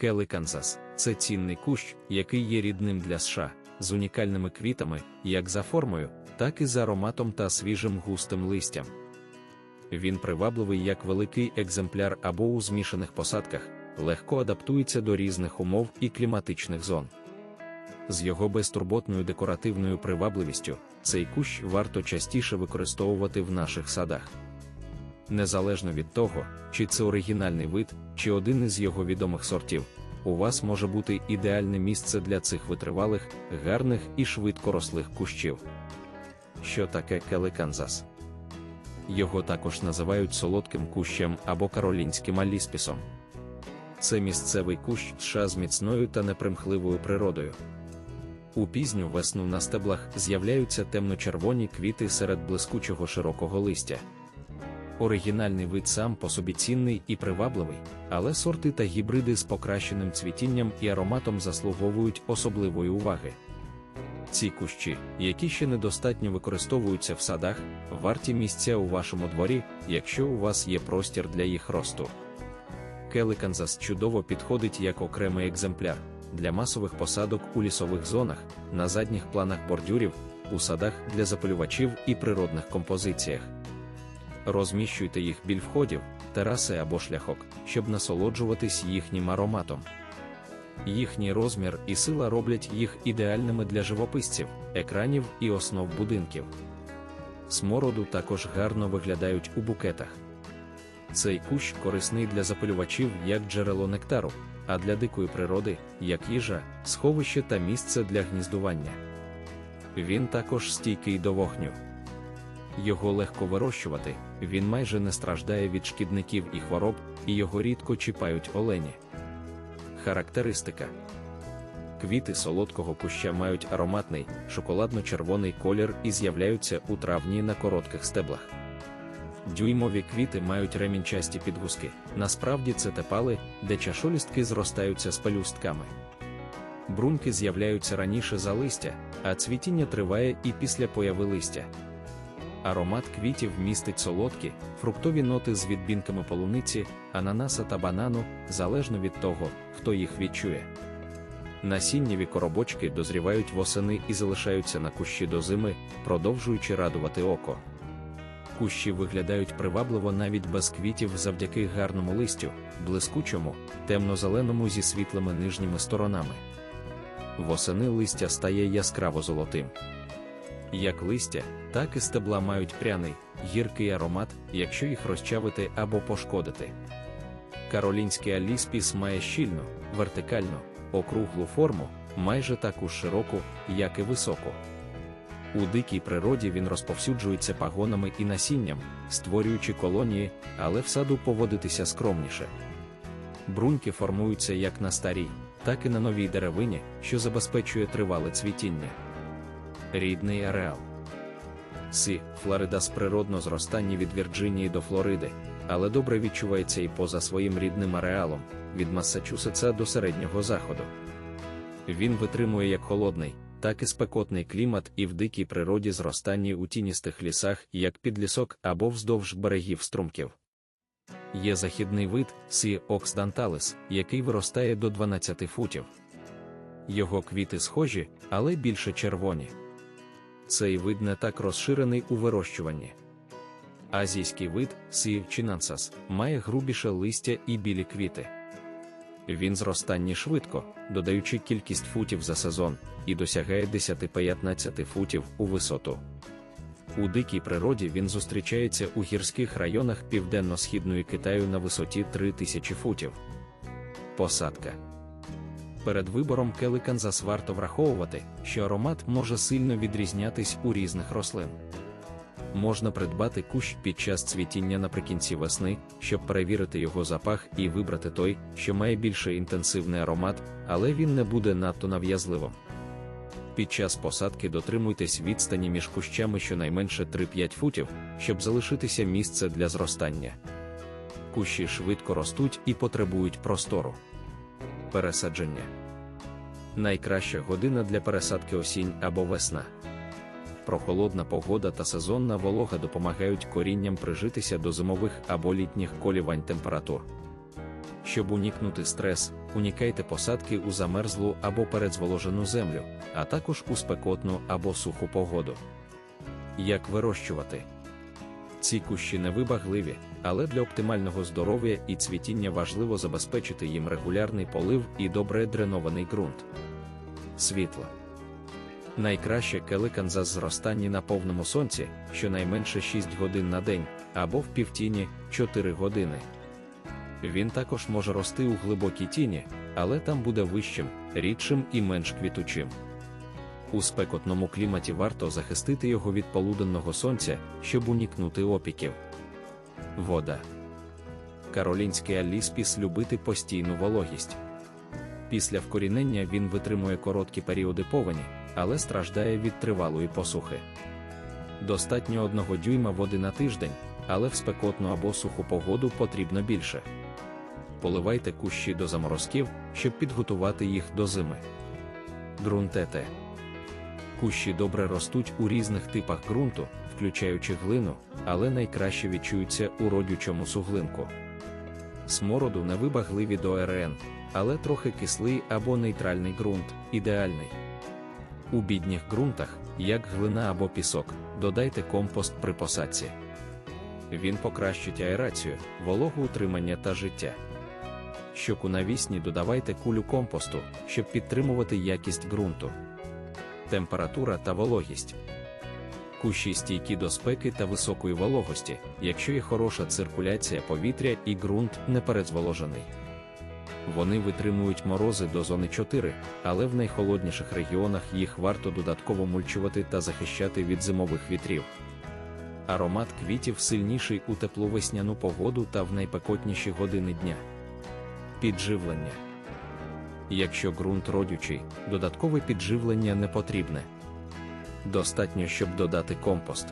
Келли Канзас це цінний кущ, який є рідним для США, з унікальними квітами, як за формою, так і за ароматом та свіжим густим листям. Він привабливий як великий екземпляр або у змішаних посадках, легко адаптується до різних умов і кліматичних зон. З його безтурботною декоративною привабливістю цей кущ варто частіше використовувати в наших садах. Незалежно від того, чи це оригінальний вид, чи один із його відомих сортів, у вас може бути ідеальне місце для цих витривалих, гарних і швидкорослих кущів. Що таке Келли Канзас? Його також називають солодким кущем або каролінським аліспісом. Це місцевий кущ США з міцною та непримхливою природою. У пізню весну на стеблах з'являються темно-червоні квіти серед блискучого широкого листя. Оригінальний вид сам по собі цінний і привабливий, але сорти та гібриди з покращеним цвітінням і ароматом заслуговують особливої уваги. Ці кущі, які ще недостатньо використовуються в садах, варті місця у вашому дворі, якщо у вас є простір для їх росту. Келли Канзас чудово підходить як окремий екземпляр для масових посадок у лісових зонах, на задніх планах бордюрів, у садах для запалювачів і природних композиціях. Розміщуйте їх біль входів, тераси або шляхок, щоб насолоджуватись їхнім ароматом. Їхній розмір і сила роблять їх ідеальними для живописців, екранів і основ будинків. Смороду також гарно виглядають у букетах. Цей кущ корисний для запалювачів як джерело нектару, а для дикої природи, як їжа, сховище та місце для гніздування. Він також стійкий до вогню. Його легко вирощувати, він майже не страждає від шкідників і хвороб, і його рідко чіпають олені. Характеристика Квіти солодкого куща мають ароматний, шоколадно-червоний колір і з'являються у травні на коротких стеблах. Дюймові квіти мають ремінчасті підгузки. Насправді це тепали, де чашолістки зростаються з пелюстками. Брунки з'являються раніше за листя, а цвітіння триває і після появи листя. Аромат квітів містить солодкі, фруктові ноти з відбінками полуниці, ананаса та банану, залежно від того, хто їх відчує. Насіннєві коробочки дозрівають восени і залишаються на кущі до зими, продовжуючи радувати око. Кущі виглядають привабливо навіть без квітів завдяки гарному листю, блискучому, темно-зеленому зі світлими нижніми сторонами. Восени листя стає яскраво золотим. Як листя, так і стебла мають пряний, гіркий аромат, якщо їх розчавити або пошкодити. Каролінський аліспіс має щільну, вертикальну, округлу форму, майже таку ж широку, як і високу. У дикій природі він розповсюджується пагонами і насінням, створюючи колонії, але в саду поводитися скромніше. Бруньки формуються як на старій, так і на новій деревині, що забезпечує тривале цвітіння. Рідний ареал. Сі, Флорида з природно зростання від Вірджинії до Флориди, але добре відчувається і поза своїм рідним ареалом від Массачусетса до середнього заходу. Він витримує як холодний, так і спекотний клімат і в дикій природі зростання у тіністих лісах, як підлісок або вздовж берегів струмків. Є західний вид Сі Оксданталис, який виростає до 12 футів. Його квіти схожі, але більше червоні. Цей вид не так розширений у вирощуванні. Азійський вид Сі Чинансас має грубіше листя і білі квіти. Він зростання швидко, додаючи кількість футів за сезон, і досягає 10-15 футів у висоту. У дикій природі він зустрічається у гірських районах південно-східної Китаю на висоті 3000 футів. Посадка Перед вибором Келли Канзас варто враховувати, що аромат може сильно відрізнятись у різних рослин. Можна придбати кущ під час цвітіння наприкінці весни, щоб перевірити його запах і вибрати той, що має більше інтенсивний аромат, але він не буде надто нав'язливим. Під час посадки дотримуйтесь відстані між кущами щонайменше 3-5 футів, щоб залишитися місце для зростання. Кущі швидко ростуть і потребують простору. Пересадження найкраща година для пересадки осінь або весна. Прохолодна погода та сезонна волога допомагають корінням прижитися до зимових або літніх колівань температур. Щоб уникнути стрес, унікайте посадки у замерзлу або передзволожену землю, а також у спекотну або суху погоду. Як вирощувати? Ці кущі невибагливі, але для оптимального здоров'я і цвітіння важливо забезпечити їм регулярний полив і добре дренований ґрунт. Світло. Найкраще келикан за зростанні на повному сонці, щонайменше 6 годин на день, або в півтіні 4 години. Він також може рости у глибокій тіні, але там буде вищим, рідшим і менш квітучим. У спекотному кліматі варто захистити його від полуденного сонця, щоб уникнути опіків. Вода. Каролінський аліспіс любити постійну вологість. Після вкорінення він витримує короткі періоди повені, але страждає від тривалої посухи. Достатньо одного дюйма води на тиждень, але в спекотну або суху погоду потрібно більше. Поливайте кущі до заморозків, щоб підготувати їх до зими. Ґрунтете. Кущі добре ростуть у різних типах ґрунту, включаючи глину, але найкраще відчуються у родючому суглинку. Смороду невибагливі до РН, але трохи кислий або нейтральний ґрунт ідеальний. У бідніх ґрунтах, як глина або пісок, додайте компост при посадці. Він покращить аерацію, вологоутримання та життя. Щоку навісні додавайте кулю компосту, щоб підтримувати якість ґрунту. Температура та вологість. Кущі стійкі до спеки та високої вологості, якщо є хороша циркуляція повітря і ґрунт не перезволожений. Вони витримують морози до зони 4, але в найхолодніших регіонах їх варто додатково мульчувати та захищати від зимових вітрів. Аромат квітів сильніший у теплу весняну погоду та в найпекотніші години дня. Підживлення. Якщо ґрунт родючий, додаткове підживлення не потрібне. Достатньо, щоб додати компост.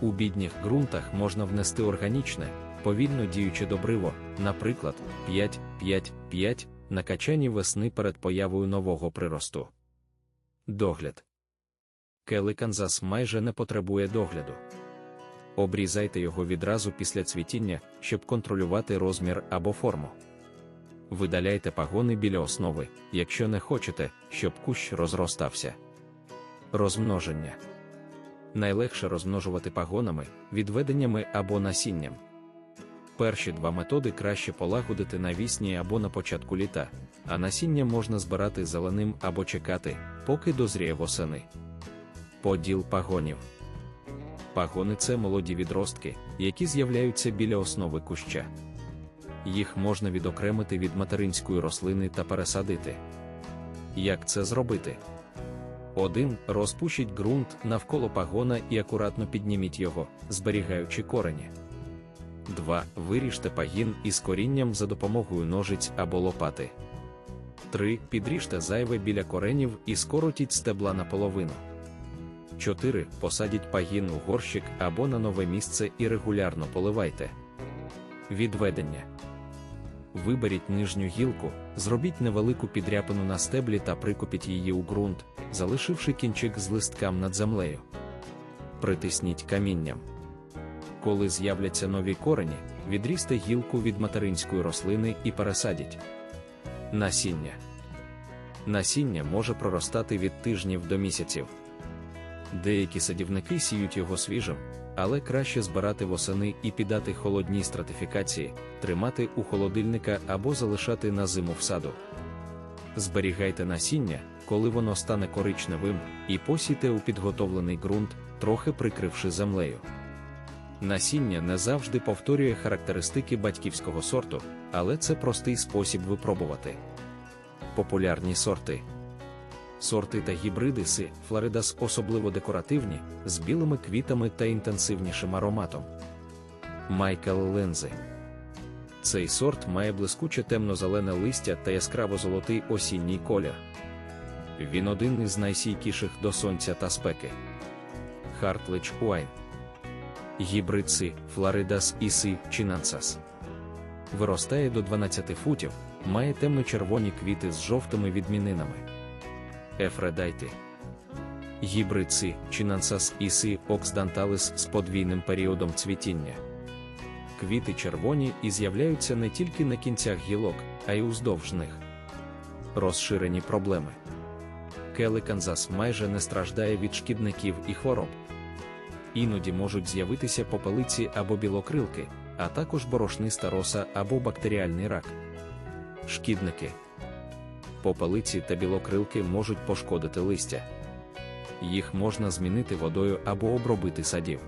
У бідніх ґрунтах можна внести органічне, повільно діюче добриво, наприклад, 5-5-5 накачані весни перед появою нового приросту. Догляд. Келий Канзас майже не потребує догляду. Обрізайте його відразу після цвітіння, щоб контролювати розмір або форму. Видаляйте пагони біля основи, якщо не хочете, щоб кущ розростався. Розмноження. Найлегше розмножувати пагонами, відведеннями або насінням. Перші два методи краще полагодити навісні або на початку літа, а насіння можна збирати зеленим або чекати, поки дозріє восени. Поділ пагонів. Пагони це молоді відростки, які з'являються біля основи куща. Їх можна відокремити від материнської рослини та пересадити. Як це зробити? 1. Розпушіть ґрунт навколо пагона і акуратно підніміть його, зберігаючи корені. 2. Виріжте пагін із корінням за допомогою ножиць або лопати. 3. Підріжте зайве біля коренів і скоротіть стебла наполовину. 4. Посадіть пагін у горщик або на нове місце і регулярно поливайте. Відведення. Виберіть нижню гілку, зробіть невелику підряпину на стеблі та прикупіть її у ґрунт, залишивши кінчик з листкам над землею. Притисніть камінням. Коли з'являться нові корені, відрізьте гілку від материнської рослини і пересадіть. Насіння. Насіння може проростати від тижнів до місяців. Деякі садівники сіють його свіжим, але краще збирати восени і піддати холодній стратифікації, тримати у холодильника або залишати на зиму в саду. Зберігайте насіння, коли воно стане коричневим, і посійте у підготовлений ґрунт, трохи прикривши землею. Насіння не завжди повторює характеристики батьківського сорту, але це простий спосіб випробувати. Популярні сорти. Сорти та гібриди си Флоридас особливо декоративні, з білими квітами та інтенсивнішим ароматом. Майкл Лензи. Цей сорт має блискуче темно-зелене листя та яскраво золотий осінній колір. Він один із найсійкіших до сонця та спеки. Хартлич Уайн. Гібрид си Флоридас іси Чинансас. Виростає до 12 футів, має темно-червоні квіти з жовтими відмінинами. Ефредайти. Гібрид си Чинансас іси Оксданталис з подвійним періодом цвітіння. Квіти червоні і з'являються не тільки на кінцях гілок, а й уздовж них. Розширені проблеми. Кели Канзас майже не страждає від шкідників і хвороб. Іноді можуть з'явитися попелиці або білокрилки, а також борошниста роса або бактеріальний рак. Шкідники. Попелиці та білокрилки можуть пошкодити листя. Їх можна змінити водою або обробити садів.